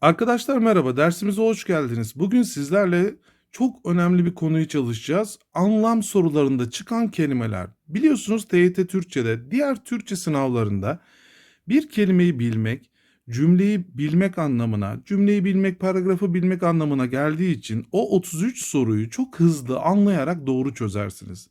Arkadaşlar merhaba, dersimize hoş geldiniz. Bugün sizlerle çok önemli bir konuyu çalışacağız. Anlam sorularında çıkan kelimeler. Biliyorsunuz TYT Türkçe'de, diğer Türkçe sınavlarında bir kelimeyi bilmek, cümleyi bilmek anlamına, cümleyi bilmek, paragrafı bilmek anlamına geldiği için o 33 soruyu çok hızlı anlayarak doğru çözersiniz.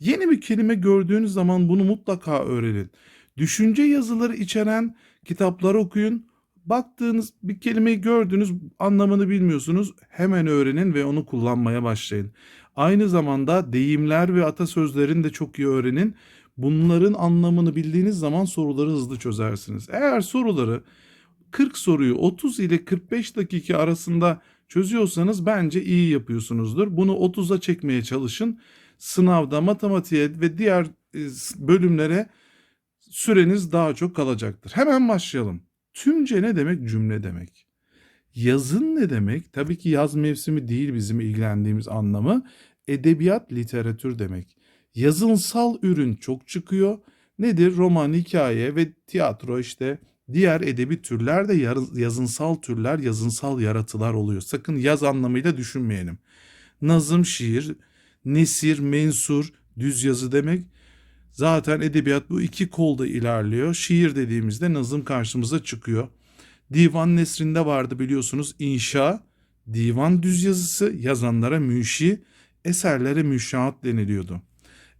Yeni bir kelime gördüğünüz zaman bunu mutlaka öğrenin. Düşünce yazıları içeren kitaplar okuyun. Baktığınız bir kelimeyi gördünüz, anlamını bilmiyorsunuz. Hemen öğrenin ve onu kullanmaya başlayın. Aynı zamanda deyimler ve atasözlerini de çok iyi öğrenin. Bunların anlamını bildiğiniz zaman soruları hızlı çözersiniz. Eğer soruları 40 soruyu 30 ile 45 dakika arasında çözüyorsanız bence iyi yapıyorsunuzdur. Bunu 30'a çekmeye çalışın. Sınavda matematiğe ve diğer e, bölümlere süreniz daha çok kalacaktır. Hemen başlayalım. Tümce ne demek? Cümle demek. Yazın ne demek? Tabii ki yaz mevsimi değil bizim ilgilendiğimiz anlamı. Edebiyat, literatür demek. Yazınsal ürün çok çıkıyor. Nedir? Roman, hikaye ve tiyatro işte diğer edebi türler de yazınsal türler, yazınsal yaratılar oluyor. Sakın yaz anlamıyla düşünmeyelim. Nazım, şiir, nesir, mensur, düz yazı demek. Zaten edebiyat bu iki kolda ilerliyor. Şiir dediğimizde nazım karşımıza çıkıyor. Divan nesrinde vardı biliyorsunuz inşa, divan düz yazısı, yazanlara müşi, eserlere müşahat deniliyordu.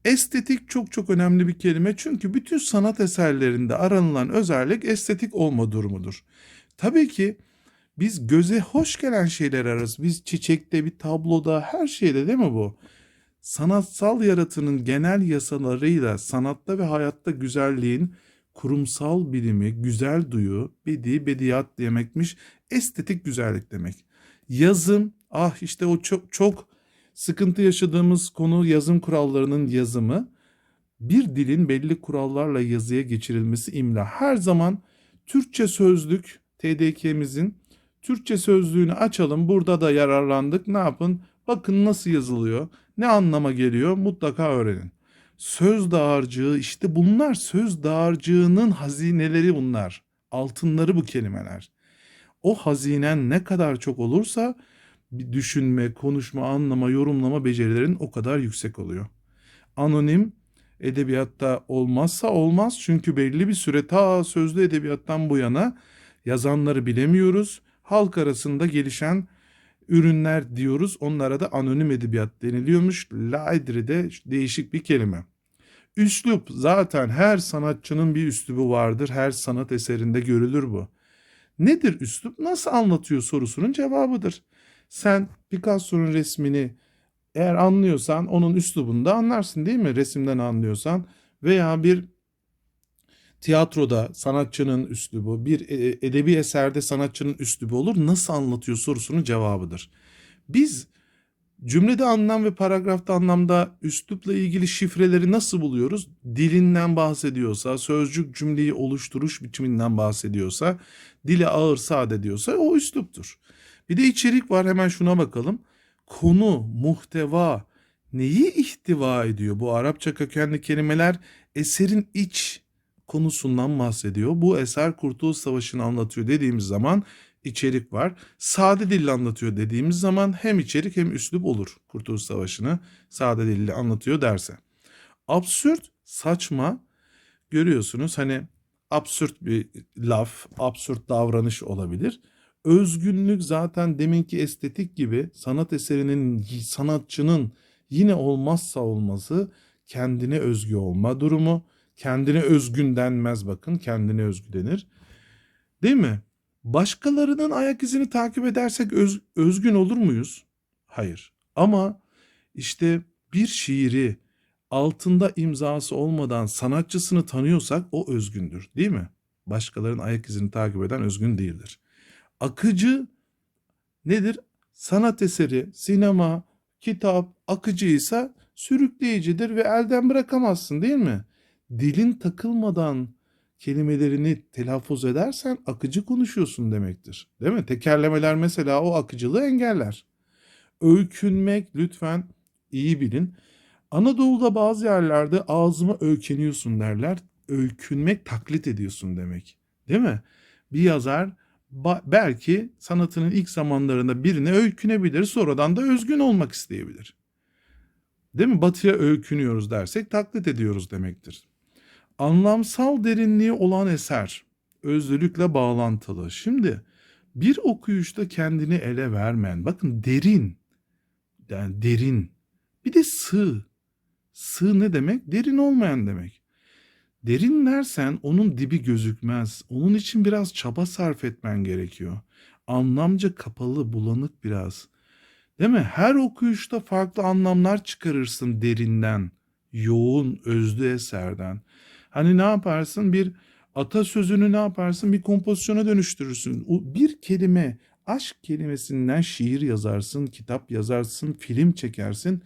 Estetik çok çok önemli bir kelime çünkü bütün sanat eserlerinde aranılan özellik estetik olma durumudur. Tabii ki biz göze hoş gelen şeyler ararız. Biz çiçekte, bir tabloda, her şeyde değil mi bu? Sanatsal yaratının genel yasalarıyla sanatta ve hayatta güzelliğin kurumsal bilimi, güzel duyu, bedi, bediyat demekmiş, estetik güzellik demek. Yazım, ah işte o çok çok sıkıntı yaşadığımız konu yazım kurallarının yazımı. Bir dilin belli kurallarla yazıya geçirilmesi imla. Her zaman Türkçe sözlük TDK'mizin Türkçe sözlüğünü açalım. Burada da yararlandık. Ne yapın? Bakın nasıl yazılıyor. Ne anlama geliyor? Mutlaka öğrenin. Söz dağarcığı işte bunlar söz dağarcığının hazineleri bunlar. Altınları bu kelimeler. O hazinen ne kadar çok olursa bir düşünme, konuşma, anlama, yorumlama becerilerin o kadar yüksek oluyor. Anonim edebiyatta olmazsa olmaz çünkü belli bir süre ta sözlü edebiyattan bu yana yazanları bilemiyoruz. Halk arasında gelişen ürünler diyoruz. Onlara da anonim edebiyat deniliyormuş. Laidri de değişik bir kelime. Üslup zaten her sanatçının bir üslubu vardır. Her sanat eserinde görülür bu. Nedir üslup? Nasıl anlatıyor sorusunun cevabıdır. Sen Picasso'nun resmini eğer anlıyorsan onun üslubunu da anlarsın değil mi? Resimden anlıyorsan veya bir tiyatroda sanatçının üslubu, bir e- edebi eserde sanatçının üslubu olur. Nasıl anlatıyor sorusunun cevabıdır. Biz cümlede anlam ve paragrafta anlamda üslupla ilgili şifreleri nasıl buluyoruz? Dilinden bahsediyorsa, sözcük cümleyi oluşturuş biçiminden bahsediyorsa, dili ağır sade diyorsa o üsluptur. Bir de içerik var hemen şuna bakalım. Konu, muhteva, neyi ihtiva ediyor? Bu Arapça kökenli kelimeler eserin iç konusundan bahsediyor. Bu eser Kurtuluş Savaşı'nı anlatıyor dediğimiz zaman içerik var. Sade dille anlatıyor dediğimiz zaman hem içerik hem üslup olur. Kurtuluş Savaşı'nı sade dille anlatıyor derse. Absürt, saçma görüyorsunuz hani absürt bir laf, absürt davranış olabilir. Özgünlük zaten deminki estetik gibi sanat eserinin, sanatçının yine olmazsa olmazı kendine özgü olma durumu. Kendine özgün denmez bakın, kendine özgü denir. Değil mi? Başkalarının ayak izini takip edersek öz- özgün olur muyuz? Hayır. Ama işte bir şiiri altında imzası olmadan sanatçısını tanıyorsak o özgündür, değil mi? Başkalarının ayak izini takip eden özgün değildir. Akıcı nedir? Sanat eseri, sinema, kitap akıcıysa sürükleyicidir ve elden bırakamazsın değil mi? Dilin takılmadan kelimelerini telaffuz edersen akıcı konuşuyorsun demektir. Değil mi? Tekerlemeler mesela o akıcılığı engeller. Öykünmek lütfen iyi bilin. Anadolu'da bazı yerlerde ağzıma öykeniyorsun derler. Öykünmek taklit ediyorsun demek. Değil mi? Bir yazar belki sanatının ilk zamanlarında birine öykünebilir, sonradan da özgün olmak isteyebilir. Değil mi? Batıya öykünüyoruz dersek taklit ediyoruz demektir. Anlamsal derinliği olan eser, özlülükle bağlantılı. Şimdi bir okuyuşta kendini ele vermeyen, bakın derin, yani derin, bir de sığ. Sığ ne demek? Derin olmayan demek. Derin dersen onun dibi gözükmez. Onun için biraz çaba sarf etmen gerekiyor. Anlamca kapalı, bulanık biraz. Değil mi? Her okuyuşta farklı anlamlar çıkarırsın derinden, yoğun, özlü eserden. Hani ne yaparsın? Bir atasözünü ne yaparsın? Bir kompozisyona dönüştürürsün. O bir kelime, aşk kelimesinden şiir yazarsın, kitap yazarsın, film çekersin.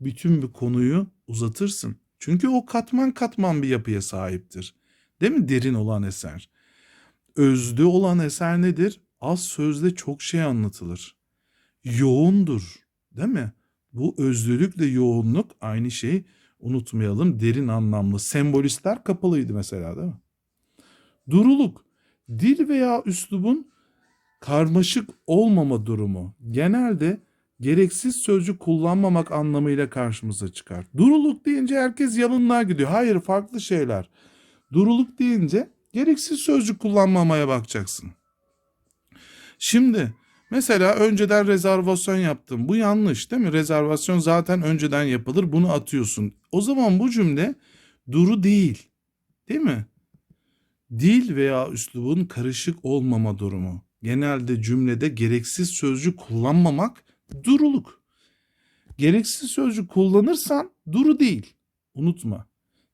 Bütün bir konuyu uzatırsın. Çünkü o katman katman bir yapıya sahiptir. Değil mi? Derin olan eser. Özlü olan eser nedir? Az sözle çok şey anlatılır. Yoğundur. Değil mi? Bu özlülükle yoğunluk aynı şey. Unutmayalım derin anlamlı. Sembolistler kapalıydı mesela değil mi? Duruluk. Dil veya üslubun karmaşık olmama durumu. Genelde gereksiz sözcük kullanmamak anlamıyla karşımıza çıkar. Duruluk deyince herkes yalınlığa gidiyor. Hayır farklı şeyler. Duruluk deyince gereksiz sözcük kullanmamaya bakacaksın. Şimdi mesela önceden rezervasyon yaptım. Bu yanlış değil mi? Rezervasyon zaten önceden yapılır. Bunu atıyorsun. O zaman bu cümle duru değil. Değil mi? Dil veya üslubun karışık olmama durumu. Genelde cümlede gereksiz sözcük kullanmamak duruluk. Gereksiz sözcük kullanırsan duru değil. Unutma.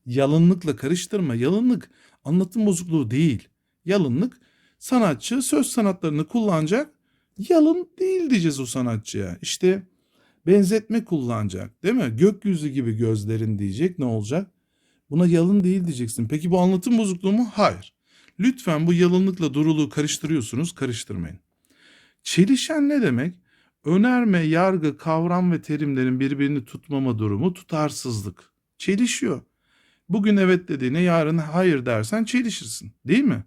Yalınlıkla karıştırma. Yalınlık anlatım bozukluğu değil. Yalınlık sanatçı söz sanatlarını kullanacak. Yalın değil diyeceğiz o sanatçıya. İşte benzetme kullanacak değil mi? Gökyüzü gibi gözlerin diyecek ne olacak? Buna yalın değil diyeceksin. Peki bu anlatım bozukluğu mu? Hayır. Lütfen bu yalınlıkla duruluğu karıştırıyorsunuz. Karıştırmayın. Çelişen ne demek? Önerme, yargı, kavram ve terimlerin birbirini tutmama durumu tutarsızlık. Çelişiyor. Bugün evet dediğine yarın hayır dersen çelişirsin. Değil mi?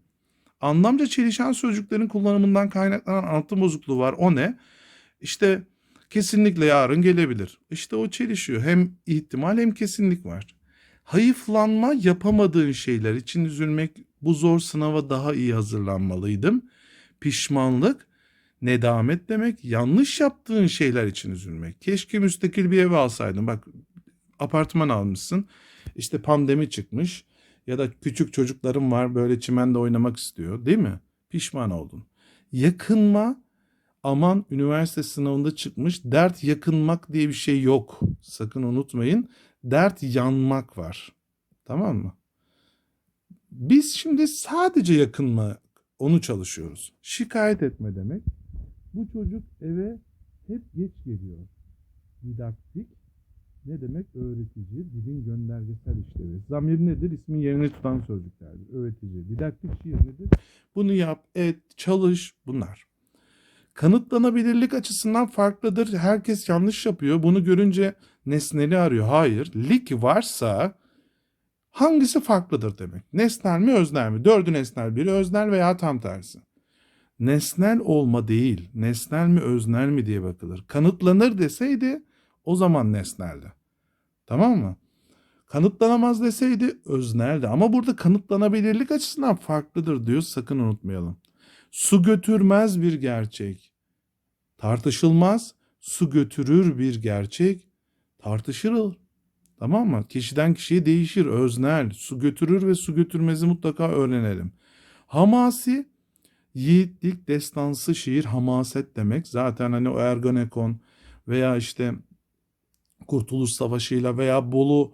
Anlamca çelişen sözcüklerin kullanımından kaynaklanan anlatım bozukluğu var. O ne? İşte kesinlikle yarın gelebilir. İşte o çelişiyor. Hem ihtimal hem kesinlik var. Hayıflanma yapamadığın şeyler için üzülmek bu zor sınava daha iyi hazırlanmalıydım. Pişmanlık nedamet demek yanlış yaptığın şeyler için üzülmek. Keşke müstakil bir ev alsaydın. Bak apartman almışsın. İşte pandemi çıkmış ya da küçük çocukların var böyle çimende oynamak istiyor değil mi? Pişman oldun. Yakınma aman üniversite sınavında çıkmış dert yakınmak diye bir şey yok. Sakın unutmayın. Dert yanmak var. Tamam mı? Biz şimdi sadece yakınma onu çalışıyoruz. Şikayet etme demek. Bu çocuk eve hep geç geliyor. Didaktik ne demek? Öğretici, dilin göndergesel işlevi. Zamir nedir? İsmin yerini tutan sözcüklerdir. Öğretici. Didaktik şiir nedir? Bunu yap, et, çalış bunlar. Kanıtlanabilirlik açısından farklıdır. Herkes yanlış yapıyor. Bunu görünce nesneli arıyor. Hayır. Lik varsa hangisi farklıdır demek. Nesnel mi öznel mi? Dördü nesnel biri öznel veya tam tersi. Nesnel olma değil. Nesnel mi öznel mi diye bakılır. Kanıtlanır deseydi o zaman nesneldi. Tamam mı? Kanıtlanamaz deseydi özneldi. Ama burada kanıtlanabilirlik açısından farklıdır diyor. Sakın unutmayalım. Su götürmez bir gerçek. Tartışılmaz. Su götürür bir gerçek. Tartışılır. Tamam mı? Kişiden kişiye değişir. Öznel. Su götürür ve su götürmezi mutlaka öğrenelim. Hamasi yiğitlik, destansı şiir, hamaset demek. Zaten hani o Ergonekon veya işte Kurtuluş Savaşı'yla veya Bolu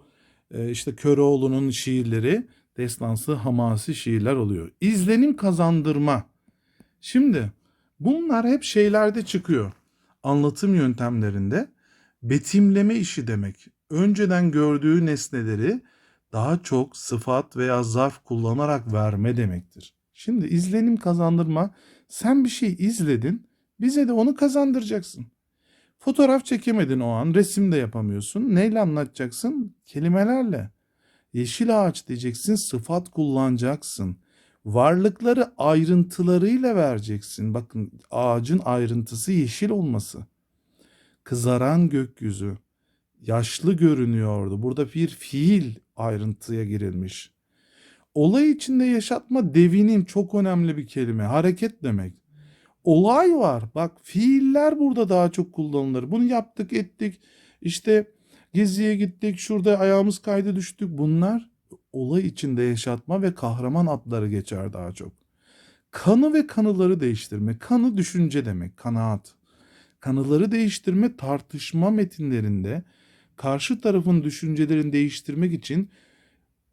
e, işte Köroğlu'nun şiirleri destansı, hamasi şiirler oluyor. İzlenim kazandırma. Şimdi bunlar hep şeylerde çıkıyor. Anlatım yöntemlerinde betimleme işi demek. Önceden gördüğü nesneleri daha çok sıfat veya zarf kullanarak verme demektir. Şimdi izlenim kazandırma sen bir şey izledin bize de onu kazandıracaksın. Fotoğraf çekemedin o an resim de yapamıyorsun. Neyle anlatacaksın? Kelimelerle. Yeşil ağaç diyeceksin sıfat kullanacaksın. Varlıkları ayrıntılarıyla vereceksin. Bakın ağacın ayrıntısı yeşil olması. Kızaran gökyüzü. Yaşlı görünüyordu. Burada bir fiil ayrıntıya girilmiş. Olay içinde yaşatma devinim çok önemli bir kelime. Hareket demek. Olay var. Bak fiiller burada daha çok kullanılır. Bunu yaptık ettik. İşte geziye gittik. Şurada ayağımız kaydı düştük. Bunlar olay içinde yaşatma ve kahraman adları geçer daha çok. Kanı ve kanıları değiştirme. Kanı düşünce demek. Kanaat. Kanıları değiştirme tartışma metinlerinde karşı tarafın düşüncelerini değiştirmek için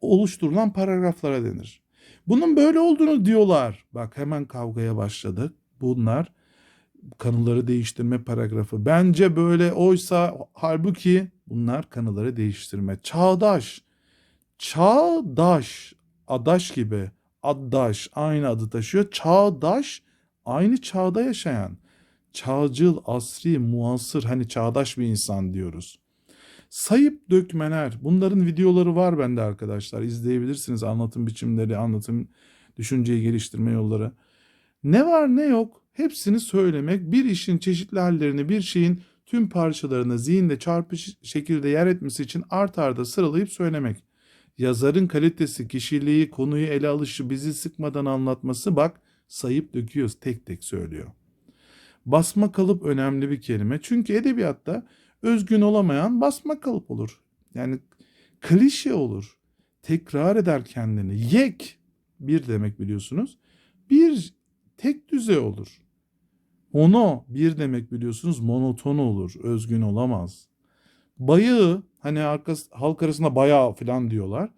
oluşturulan paragraflara denir. Bunun böyle olduğunu diyorlar. Bak hemen kavgaya başladık. Bunlar kanıları değiştirme paragrafı. Bence böyle oysa halbuki bunlar kanıları değiştirme. Çağdaş. Çağdaş. Adaş gibi. Addaş aynı adı taşıyor. Çağdaş aynı çağda yaşayan. Çağcıl, asri, muasır hani çağdaş bir insan diyoruz. Sayıp dökmeler. Bunların videoları var bende arkadaşlar. İzleyebilirsiniz. Anlatım biçimleri, anlatım düşünceyi geliştirme yolları. Ne var ne yok hepsini söylemek, bir işin çeşitli hallerini, bir şeyin tüm parçalarını zihinde çarpıcı şekilde yer etmesi için art arda sıralayıp söylemek. Yazarın kalitesi, kişiliği, konuyu ele alışı, bizi sıkmadan anlatması bak sayıp döküyoruz, tek tek söylüyor. Basma kalıp önemli bir kelime. Çünkü edebiyatta özgün olamayan basma kalıp olur. Yani klişe olur. Tekrar eder kendini. Yek bir demek biliyorsunuz. Bir tek düzey olur. Mono bir demek biliyorsunuz monoton olur. Özgün olamaz. Bayağı hani arkası, halk arasında bayağı falan diyorlar.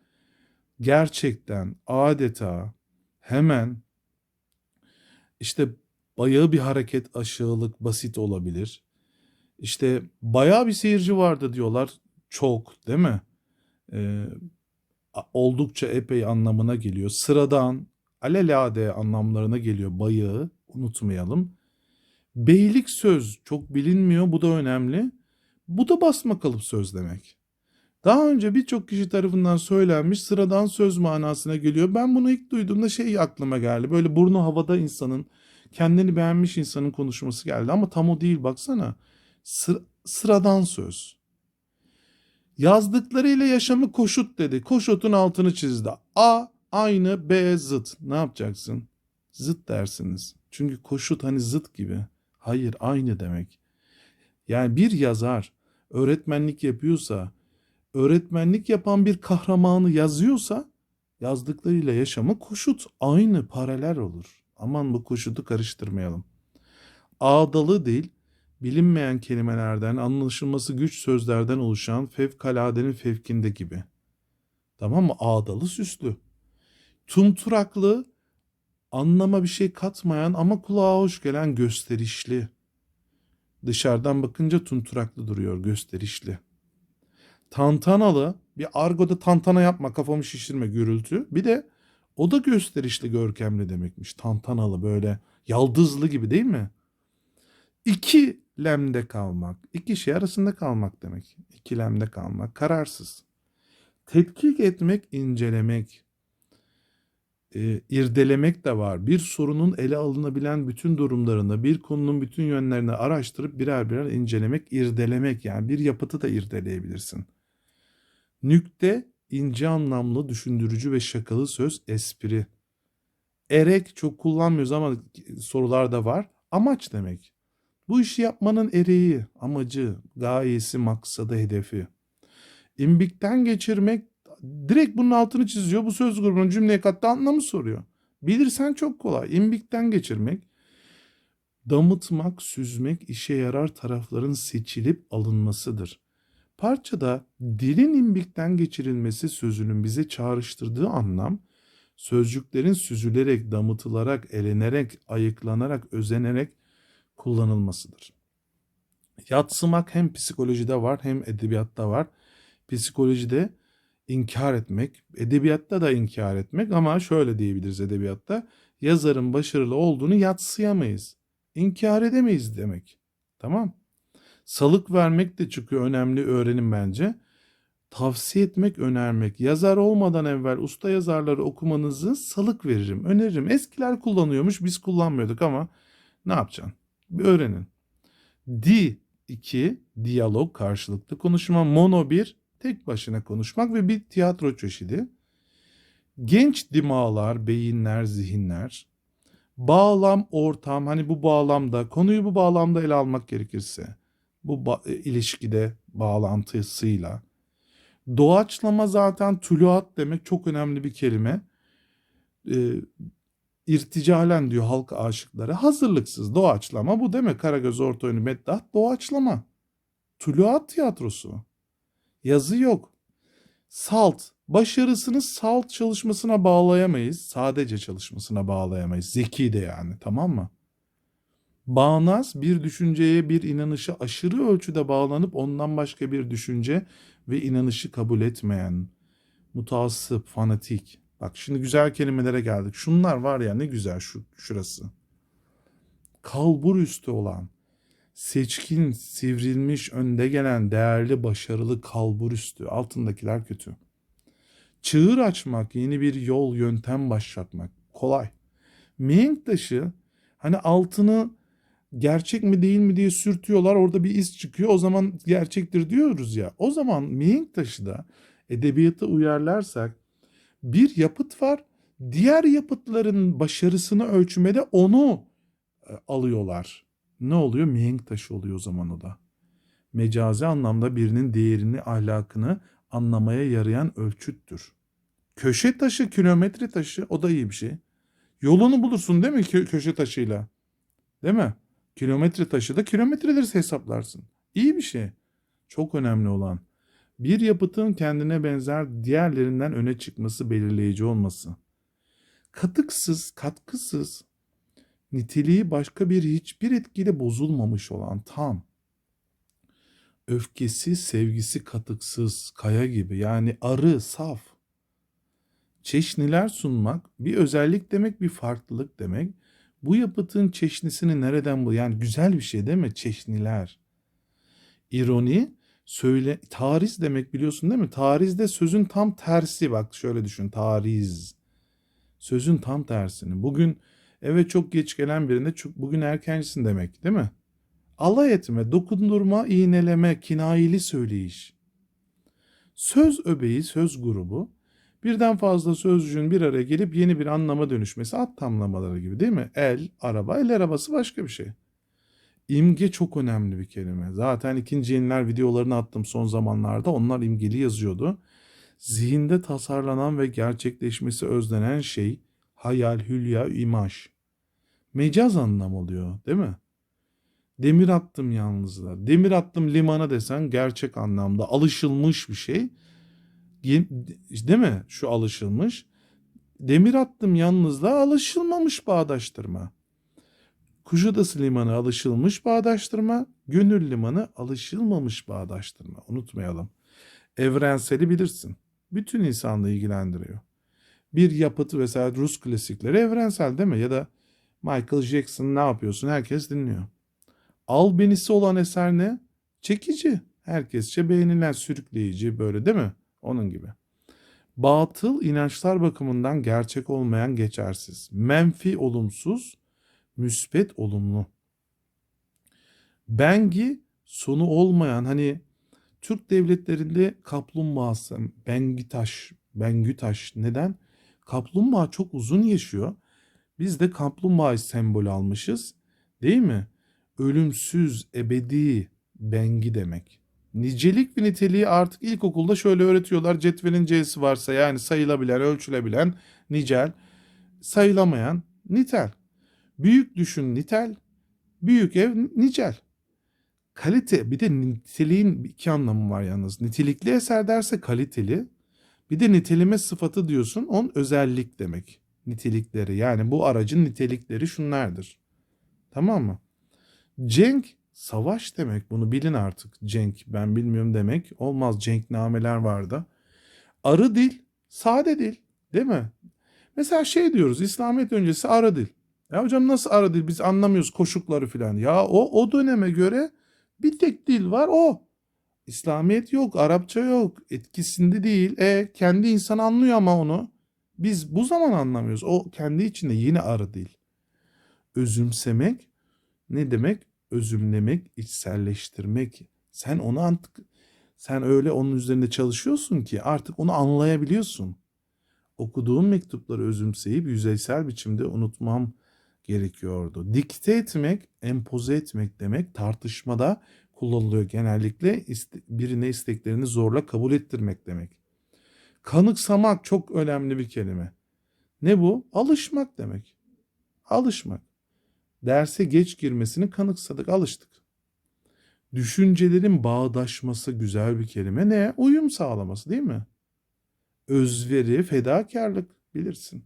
Gerçekten adeta hemen işte bayağı bir hareket aşağılık basit olabilir. İşte bayağı bir seyirci vardı diyorlar. Çok değil mi? Ee, oldukça epey anlamına geliyor. Sıradan, alelade anlamlarına geliyor bayağı. Unutmayalım. Beylik söz çok bilinmiyor. Bu da önemli. Bu da basma kalıp söz demek. Daha önce birçok kişi tarafından söylenmiş sıradan söz manasına geliyor. Ben bunu ilk duyduğumda şey aklıma geldi. Böyle burnu havada insanın, kendini beğenmiş insanın konuşması geldi. Ama tam o değil baksana. Sır, sıradan söz. Yazdıklarıyla yaşamı koşut dedi. Koşutun altını çizdi. A aynı B zıt. Ne yapacaksın? Zıt dersiniz. Çünkü koşut hani zıt gibi. Hayır aynı demek. Yani bir yazar öğretmenlik yapıyorsa, öğretmenlik yapan bir kahramanı yazıyorsa yazdıklarıyla yaşamı koşut aynı paralel olur. Aman bu koşutu karıştırmayalım. Ağdalı değil, bilinmeyen kelimelerden, anlaşılması güç sözlerden oluşan fevkaladenin fevkinde gibi. Tamam mı? Ağdalı süslü. Tumturaklı, anlama bir şey katmayan ama kulağa hoş gelen gösterişli. Dışarıdan bakınca tumturaklı duruyor, gösterişli. Tantanalı, bir argoda tantana yapma, kafamı şişirme gürültü. Bir de o da gösterişli, görkemli demekmiş. Tantanalı böyle yaldızlı gibi değil mi? İki lemde kalmak, iki şey arasında kalmak demek. İkilemde kalmak, kararsız. Tetkik etmek, incelemek, e, irdelemek de var. Bir sorunun ele alınabilen bütün durumlarını, bir konunun bütün yönlerini araştırıp birer birer incelemek, irdelemek yani bir yapıtı da irdeleyebilirsin. Nükte, ince anlamlı, düşündürücü ve şakalı söz, espri. Erek çok kullanmıyoruz ama sorularda var. Amaç demek. Bu işi yapmanın ereği, amacı, gayesi, maksadı, hedefi. İmbikten geçirmek direkt bunun altını çiziyor. Bu söz grubunun cümleye kattığı anlamı soruyor. Bilirsen çok kolay. İmbikten geçirmek, damıtmak, süzmek, işe yarar tarafların seçilip alınmasıdır. Parçada dilin imbikten geçirilmesi sözünün bize çağrıştırdığı anlam, sözcüklerin süzülerek, damıtılarak, elenerek, ayıklanarak, özenerek kullanılmasıdır. Yatsımak hem psikolojide var hem edebiyatta var. Psikolojide inkar etmek, edebiyatta da inkar etmek ama şöyle diyebiliriz edebiyatta. Yazarın başarılı olduğunu yatsıyamayız. İnkar edemeyiz demek. Tamam. Salık vermek de çıkıyor önemli öğrenim bence. tavsiye etmek, önermek. Yazar olmadan evvel usta yazarları okumanızı salık veririm, öneririm. Eskiler kullanıyormuş, biz kullanmıyorduk ama ne yapacaksın? Bir öğrenin. Di 2 diyalog karşılıklı konuşma, mono 1 tek başına konuşmak ve bir tiyatro çeşidi. Genç dimağlar, beyinler, zihinler. Bağlam, ortam, hani bu bağlamda, konuyu bu bağlamda ele almak gerekirse, bu ba- e, ilişkide bağlantısıyla. Doğaçlama zaten tuluat demek çok önemli bir kelime. Ee, irticalen diyor halk aşıkları. Hazırlıksız doğaçlama bu demek. Karagöz Orta Önü Meddah doğaçlama. Tuluat tiyatrosu. Yazı yok. Salt. Başarısını salt çalışmasına bağlayamayız. Sadece çalışmasına bağlayamayız. Zeki de yani tamam mı? Bağnaz bir düşünceye bir inanışa aşırı ölçüde bağlanıp ondan başka bir düşünce ve inanışı kabul etmeyen, mutassıp, fanatik. Bak şimdi güzel kelimelere geldik. Şunlar var ya ne güzel şu şurası. Kalbur üstü olan, seçkin, sivrilmiş, önde gelen, değerli, başarılı kalbur üstü. Altındakiler kötü. Çığır açmak, yeni bir yol, yöntem başlatmak. Kolay. Mihenk taşı hani altını gerçek mi değil mi diye sürtüyorlar. Orada bir iz çıkıyor. O zaman gerçektir diyoruz ya. O zaman mihenk taşı da edebiyata uyarlarsak bir yapıt var. Diğer yapıtların başarısını ölçmede onu e, alıyorlar. Ne oluyor? Mihenk taşı oluyor o zaman o da. Mecazi anlamda birinin değerini, ahlakını anlamaya yarayan ölçüttür. Köşe taşı, kilometre taşı o da iyi bir şey. Yolunu bulursun değil mi kö- köşe taşıyla? Değil mi? Kilometre taşı da kilometreleri hesaplarsın. İyi bir şey. Çok önemli olan. Bir yapıtın kendine benzer diğerlerinden öne çıkması belirleyici olması. Katıksız, katkısız, niteliği başka bir hiçbir etkiyle bozulmamış olan tam. Öfkesi, sevgisi katıksız, kaya gibi yani arı, saf. Çeşniler sunmak bir özellik demek, bir farklılık demek. Bu yapıtın çeşnisini nereden bul? Yani güzel bir şey değil mi? Çeşniler. İroni, söyle tariz demek biliyorsun değil mi? Tarizde sözün tam tersi bak şöyle düşün tariz. Sözün tam tersini. Bugün eve çok geç gelen birine çok, bugün erkencisin demek değil mi? Alay etme, dokundurma, iğneleme, kinayeli söyleyiş. Söz öbeği, söz grubu birden fazla sözcüğün bir araya gelip yeni bir anlama dönüşmesi at tamlamaları gibi değil mi? El, araba, el arabası başka bir şey. İmge çok önemli bir kelime. Zaten ikinci yeniler videolarını attım son zamanlarda. Onlar imgeli yazıyordu. Zihinde tasarlanan ve gerçekleşmesi özlenen şey hayal, hülya, imaj. Mecaz anlam oluyor değil mi? Demir attım yalnızlığa. Demir attım limana desen gerçek anlamda alışılmış bir şey. Değil mi? Şu alışılmış. Demir attım yalnızlığa alışılmamış bağdaştırma. Kuşadası limanı alışılmış bağdaştırma, gönül limanı alışılmamış bağdaştırma. Unutmayalım. Evrenseli bilirsin. Bütün insanlığı ilgilendiriyor. Bir yapıt mesela Rus klasikleri evrensel değil mi? Ya da Michael Jackson ne yapıyorsun? Herkes dinliyor. Albenisi olan eser ne? Çekici. Herkesçe beğenilen, sürükleyici böyle değil mi? Onun gibi. Batıl inançlar bakımından gerçek olmayan geçersiz. Menfi olumsuz, müspet olumlu. Bengi sonu olmayan hani Türk devletlerinde kaplumbağası Bengitaş, Bengütaş neden? Kaplumbağa çok uzun yaşıyor. Biz de kaplumbağayı sembol almışız. Değil mi? Ölümsüz, ebedi, bengi demek. Nicelik ve niteliği artık ilkokulda şöyle öğretiyorlar. Cetvelin C'si varsa yani sayılabilen, ölçülebilen nicel, sayılamayan nitel. Büyük düşün nitel, büyük ev nicel. Kalite bir de niteliğin iki anlamı var yalnız. Nitelikli eser derse kaliteli. Bir de niteleme sıfatı diyorsun on özellik demek. Nitelikleri yani bu aracın nitelikleri şunlardır. Tamam mı? Cenk savaş demek bunu bilin artık. Cenk ben bilmiyorum demek. Olmaz cenknameler vardı. Arı dil sade dil değil mi? Mesela şey diyoruz İslamiyet öncesi ara dil. Ya hocam nasıl ara dil biz anlamıyoruz koşukları filan. Ya o o döneme göre bir tek dil var o. İslamiyet yok, Arapça yok, etkisinde değil. E kendi insan anlıyor ama onu. Biz bu zaman anlamıyoruz. O kendi içinde yine arı değil. Özümsemek ne demek? Özümlemek, içselleştirmek. Sen onu artık sen öyle onun üzerinde çalışıyorsun ki artık onu anlayabiliyorsun. Okuduğum mektupları özümseyip yüzeysel biçimde unutmam gerekiyordu. Dikte etmek, empoze etmek demek tartışmada kullanılıyor genellikle birine isteklerini zorla kabul ettirmek demek. Kanıksamak çok önemli bir kelime. Ne bu? Alışmak demek. Alışmak. Derse geç girmesini kanıksadık, alıştık. Düşüncelerin bağdaşması güzel bir kelime. Ne? Uyum sağlaması değil mi? Özveri, fedakarlık bilirsin.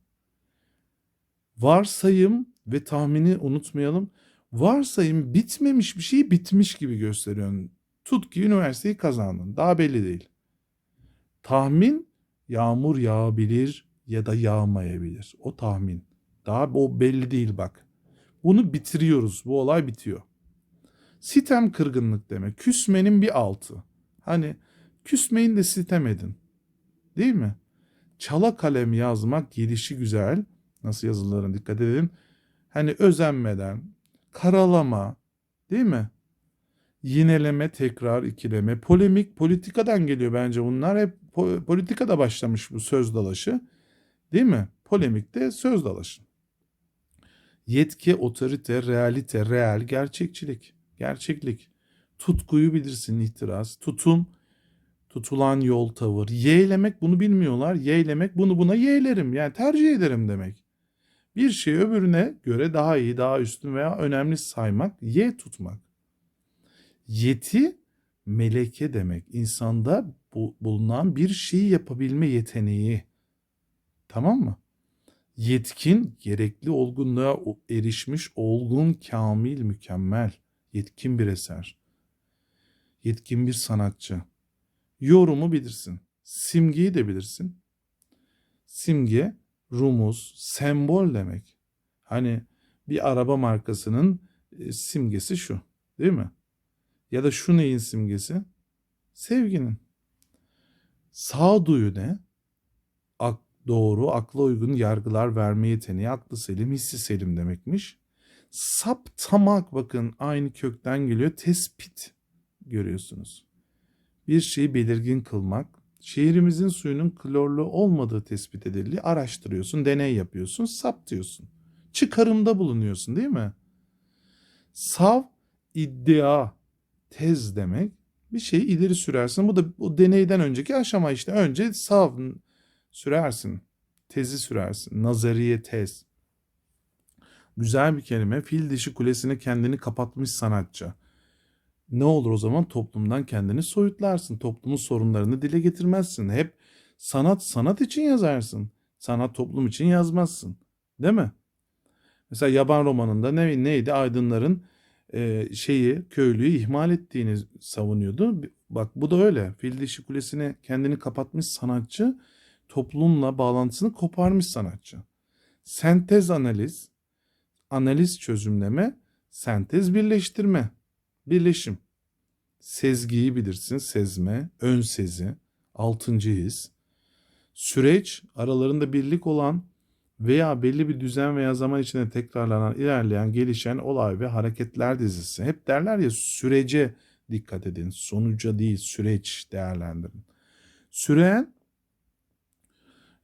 Varsayım ve tahmini unutmayalım. Varsayım bitmemiş bir şeyi bitmiş gibi gösteriyorsun. Tut ki üniversiteyi kazandın. Daha belli değil. Tahmin yağmur yağabilir ya da yağmayabilir. O tahmin. Daha o belli değil bak. Bunu bitiriyoruz. Bu olay bitiyor. Sitem kırgınlık demek. Küsmenin bir altı. Hani küsmeyin de sitem edin. Değil mi? Çala kalem yazmak gelişi güzel. Nasıl yazılarına dikkat edin. Hani özenmeden, karalama, değil mi? Yineleme, tekrar, ikileme, polemik, politikadan geliyor bence bunlar. Hep po- politikada başlamış bu söz dalaşı. Değil mi? Polemikte söz dalaşı. Yetki, otorite, realite, real, gerçekçilik, gerçeklik. Tutkuyu bilirsin, itiraz, tutum, tutulan yol, tavır. Yeğlemek bunu bilmiyorlar. Yeğlemek bunu buna yeğlerim. Yani tercih ederim demek. Bir şeyi öbürüne göre daha iyi, daha üstün veya önemli saymak, ye tutmak. Yeti meleke demek. İnsanda bulunan bir şeyi yapabilme yeteneği. Tamam mı? Yetkin, gerekli olgunluğa erişmiş, olgun, kamil, mükemmel. Yetkin bir eser. Yetkin bir sanatçı. Yorumu bilirsin. Simgeyi de bilirsin. Simge, rumuz, sembol demek. Hani bir araba markasının e, simgesi şu, değil mi? Ya da şu neyin simgesi? Sevginin. Sağduyu ne? Ak, doğru, akla uygun yargılar verme yeteneği, aklı selim, hissi selim demekmiş. Saptamak bakın aynı kökten geliyor. Tespit görüyorsunuz. Bir şeyi belirgin kılmak, şehrimizin suyunun klorlu olmadığı tespit edildi. Araştırıyorsun, deney yapıyorsun, saptıyorsun. Çıkarımda bulunuyorsun değil mi? Sav, iddia, tez demek. Bir şeyi ileri sürersin. Bu da o deneyden önceki aşama işte. Önce sav sürersin. Tezi sürersin. Nazariye tez. Güzel bir kelime. Fil dişi kulesine kendini kapatmış sanatçı. Ne olur o zaman toplumdan kendini soyutlarsın. Toplumun sorunlarını dile getirmezsin. Hep sanat sanat için yazarsın. Sanat toplum için yazmazsın. Değil mi? Mesela yaban romanında ne, neydi? Aydınların e, şeyi köylüyü ihmal ettiğini savunuyordu. Bak bu da öyle. Fil dişi kulesine kendini kapatmış sanatçı toplumla bağlantısını koparmış sanatçı. Sentez analiz, analiz çözümleme, sentez birleştirme, birleşim. Sezgiyi bilirsin, sezme, ön sezi, altıncı his. Süreç, aralarında birlik olan veya belli bir düzen veya zaman içinde tekrarlanan, ilerleyen, gelişen olay ve hareketler dizisi. Hep derler ya sürece dikkat edin, sonuca değil süreç değerlendirin. Süren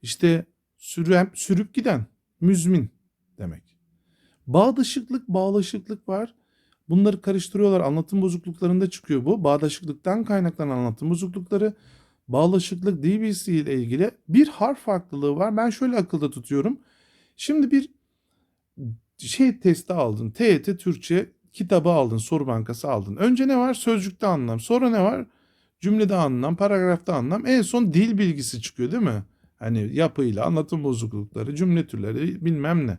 işte sürem, sürüp giden, müzmin demek. Bağdaşıklık, bağlaşıklık var. Bunları karıştırıyorlar. Anlatım bozukluklarında çıkıyor bu. Bağdaşıklıktan kaynaklanan anlatım bozuklukları. Bağlaşıklık dil bilgisiyle ilgili bir harf farklılığı var. Ben şöyle akılda tutuyorum. Şimdi bir şey testi aldın. TYT Türkçe kitabı aldın. Soru bankası aldın. Önce ne var? Sözcükte anlam. Sonra ne var? Cümlede anlam, paragrafta anlam. En son dil bilgisi çıkıyor değil mi? Hani yapıyla, anlatım bozuklukları, cümle türleri bilmem ne.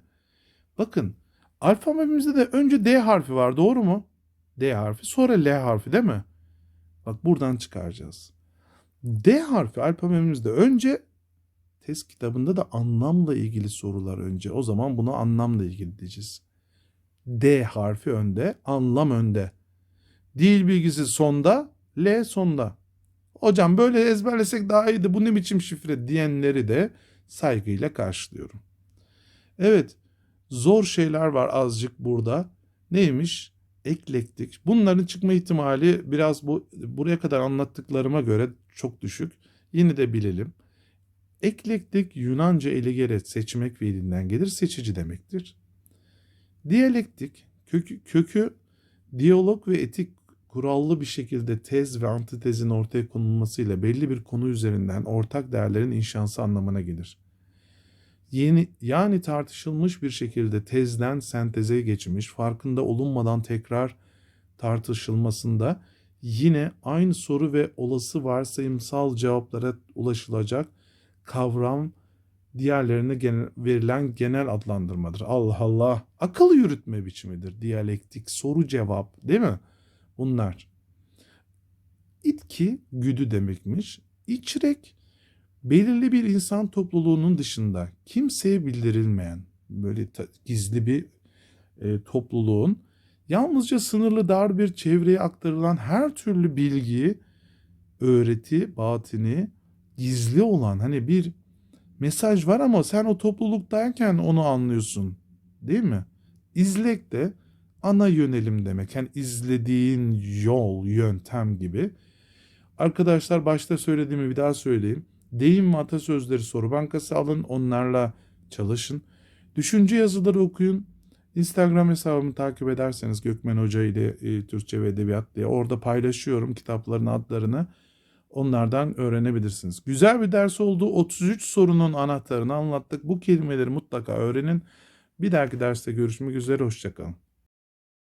Bakın alfabemizde de önce D harfi var doğru mu? D harfi sonra L harfi değil mi? Bak buradan çıkaracağız. D harfi alfabemizde önce test kitabında da anlamla ilgili sorular önce. O zaman buna anlamla ilgili diyeceğiz. D harfi önde, anlam önde. Dil bilgisi sonda, L sonda. Hocam böyle ezberlesek daha iyiydi bu ne biçim şifre diyenleri de saygıyla karşılıyorum. Evet zor şeyler var azıcık burada. Neymiş? Eklektik. Bunların çıkma ihtimali biraz bu buraya kadar anlattıklarıma göre çok düşük. Yine de bilelim. Eklektik Yunanca eligeret seçmek fiilinden gelir seçici demektir. Diyalektik kökü, kökü diyalog ve etik kurallı bir şekilde tez ve antitezin ortaya konulmasıyla belli bir konu üzerinden ortak değerlerin inşası anlamına gelir. Yeni, yani tartışılmış bir şekilde tezden senteze geçmiş, farkında olunmadan tekrar tartışılmasında yine aynı soru ve olası varsayımsal cevaplara ulaşılacak kavram diğerlerine genel, verilen genel adlandırmadır. Allah Allah. Akıl yürütme biçimidir. Diyalektik, soru cevap değil mi? Bunlar. İtki güdü demekmiş. İçrek belirli bir insan topluluğunun dışında kimseye bildirilmeyen böyle gizli bir e, topluluğun yalnızca sınırlı dar bir çevreye aktarılan her türlü bilgiyi, öğreti, batini gizli olan hani bir mesaj var ama sen o topluluktayken onu anlıyorsun. Değil mi? İzlek de ana yönelim demek. Yani izlediğin yol, yöntem gibi. Arkadaşlar başta söylediğimi bir daha söyleyeyim. Deyim ve atasözleri soru bankası alın, onlarla çalışın. Düşünce yazıları okuyun. Instagram hesabımı takip ederseniz Gökmen Hoca ile e, Türkçe ve Edebiyat diye orada paylaşıyorum kitapların adlarını. Onlardan öğrenebilirsiniz. Güzel bir ders oldu. 33 sorunun anahtarını anlattık. Bu kelimeleri mutlaka öğrenin. Bir dahaki derste görüşmek üzere. Hoşçakalın.